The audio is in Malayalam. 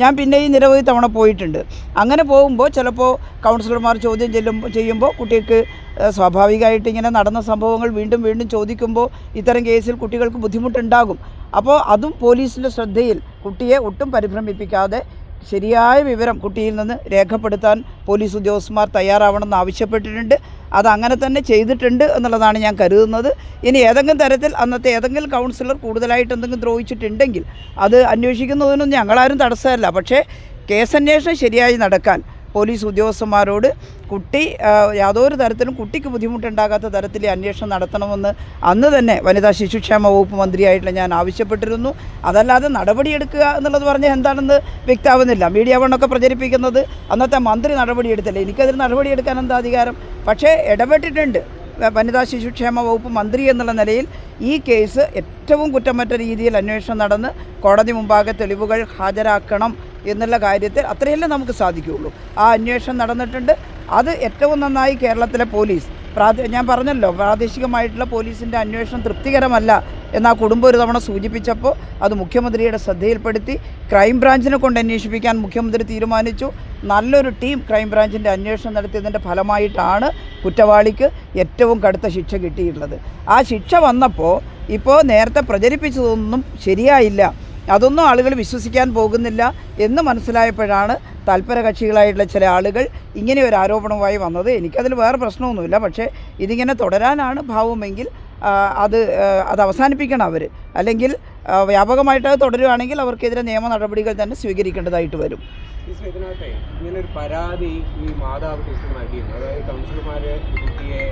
ഞാൻ പിന്നെ ഈ നിരവധി തവണ പോയിട്ടുണ്ട്. അങ്ങനെ പോകുമ്പോൾ ചിലപ്പോൾ കൗൺസിലർമാർ ചോദ്യം ചെല്ലുമ്പോൾ ചെയ്യുമ്പോൾ കുട്ടികൾക്ക് സ്വാഭാവികമായിട്ട് ഇങ്ങനെ നടന്ന സംഭവങ്ങൾ വീണ്ടും വീണ്ടും ചോദിക്കുമ്പോൾ ഇത്തരം കേസിൽ കുട്ടികൾക്ക് ബുദ്ധിമുട്ടുണ്ടാകും. അപ്പോൾ അതും പോലീസിന്റെ ശ്രദ്ധയിൽ കുട്ടിയെ ഒട്ടും പരിഭ്രമിപ്പിക്കാതെ ശരിയായ വിവരം കുട്ടിയിൽ നിന്ന് രേഖപ്പെടുത്താൻ പോലീസ് ഉദ്യോഗസ്ഥന്മാർ തയ്യാറാവണമെന്ന് ആവശ്യപ്പെട്ടിട്ടുണ്ട്. അത് അങ്ങനെ തന്നെ ചെയ്തിട്ടുണ്ട് എന്നുള്ളതാണ് ഞാൻ കരുതുന്നത്. ഇനി ഏതെങ്കിലും തരത്തിൽ അന്നത്തെ ഏതെങ്കിലും കൗൺസിലർ കൂടുതലായിട്ട് എന്തെങ്കിലും ദ്രോഹിച്ചിട്ടുണ്ടെങ്കിൽ അത് അന്വേഷിക്കുന്നതിനൊന്നും ഞങ്ങളാരും തടസ്സമല്ല. പക്ഷേ കേസന്വേഷണം ശരിയായി നടക്കാൻ പോലീസ് ഉദ്യോഗസ്ഥന്മാരോട് കുട്ടി യാതൊരു തരത്തിലും കുട്ടിക്ക് ബുദ്ധിമുട്ടുണ്ടാകാത്ത തരത്തിൽ അന്വേഷണം നടത്തണമെന്ന് അന്ന് തന്നെ വനിതാ ശിശുക്ഷേമ വകുപ്പ് മന്ത്രിയായിട്ടുള്ള ഞാൻ ആവശ്യപ്പെട്ടിരുന്നു. അതല്ലാതെ നടപടിയെടുക്കുക എന്നുള്ളത് പറഞ്ഞാൽ എന്താണെന്ന് വ്യക്തമാവുന്നില്ല മീഡിയ വണ്ണൊക്കെ പ്രചരിപ്പിക്കുന്നത് അന്നത്തെ മന്ത്രി നടപടിയെടുത്തില്ല. എനിക്കതിൽ നടപടിയെടുക്കാൻ എന്താ അധികാരം? പക്ഷേ ഇടപെട്ടിട്ടുണ്ട് വനിതാ ശിശുക്ഷേമ വകുപ്പ് മന്ത്രി എന്നുള്ള നിലയിൽ ഈ കേസ് ഏറ്റവും കുറ്റമറ്റ രീതിയിൽ അന്വേഷണം നടന്ന് കോടതി മുമ്പാകെ തെളിവുകൾ ഹാജരാക്കണം എന്നുള്ള കാര്യത്തിൽ അത്രയല്ലേ നമുക്ക് സാധിക്കുകയുള്ളൂ. ആ അന്വേഷണം നടന്നിട്ടുണ്ട്. അത് ഏറ്റവും നന്നായി കേരളത്തിലെ പോലീസ് പ്രാദേ ഞാൻ പറഞ്ഞല്ലോ പ്രാദേശികമായിട്ടുള്ള പോലീസിന്റെ അന്വേഷണം തൃപ്തികരമല്ല എന്ന് ആ കുടുംബം ഒരു തവണ സൂചിപ്പിച്ചപ്പോൾ അത് മുഖ്യമന്ത്രിയുടെ ശ്രദ്ധയിൽപ്പെടുത്തി. ക്രൈംബ്രാഞ്ചിനെ കൊണ്ട് അന്വേഷിപ്പിക്കാൻ മുഖ്യമന്ത്രി തീരുമാനിച്ചു. നല്ലൊരു ടീം ക്രൈംബ്രാഞ്ചിന്റെ അന്വേഷണം നടത്തിയതിന്റെ ഫലമായിട്ടാണ് കുറ്റവാളിക്ക് ഏറ്റവും കടുത്ത ശിക്ഷ കിട്ടിയിട്ടുള്ളത്. ആ ശിക്ഷ വന്നപ്പോൾ ഇപ്പോൾ നേരത്തെ പ്രചരിപ്പിച്ചതൊന്നും ശരിയായില്ല. അതൊന്നും ആളുകൾ വിശ്വസിക്കാൻ പോകുന്നില്ല എന്ന് മനസ്സിലായപ്പോഴാണ് താല്പര്യ കക്ഷികളായിട്ടുള്ള ചില ആളുകൾ ഇങ്ങനെ ഒരു ആരോപണവുമായി വന്നത്. എനിക്കതിൽ വേറെ പ്രശ്നമൊന്നുമില്ല. പക്ഷേ ഇതിങ്ങനെ തുടരാനാണ് ഭാവമെങ്കിൽ അത് അത് അവസാനിപ്പിക്കണം അവർ അല്ലെങ്കിൽ വ്യാപകമായിട്ട് അത് തുടരുകയാണെങ്കിൽ അവർക്കെതിരെ നിയമ നടപടികൾ തന്നെ സ്വീകരിക്കേണ്ടതായിട്ട് വരും. ഇങ്ങനൊരു പരാതി ഈ മാതാവ് അതായത് കൗൺസിലർമാരെ കുട്ടിയെ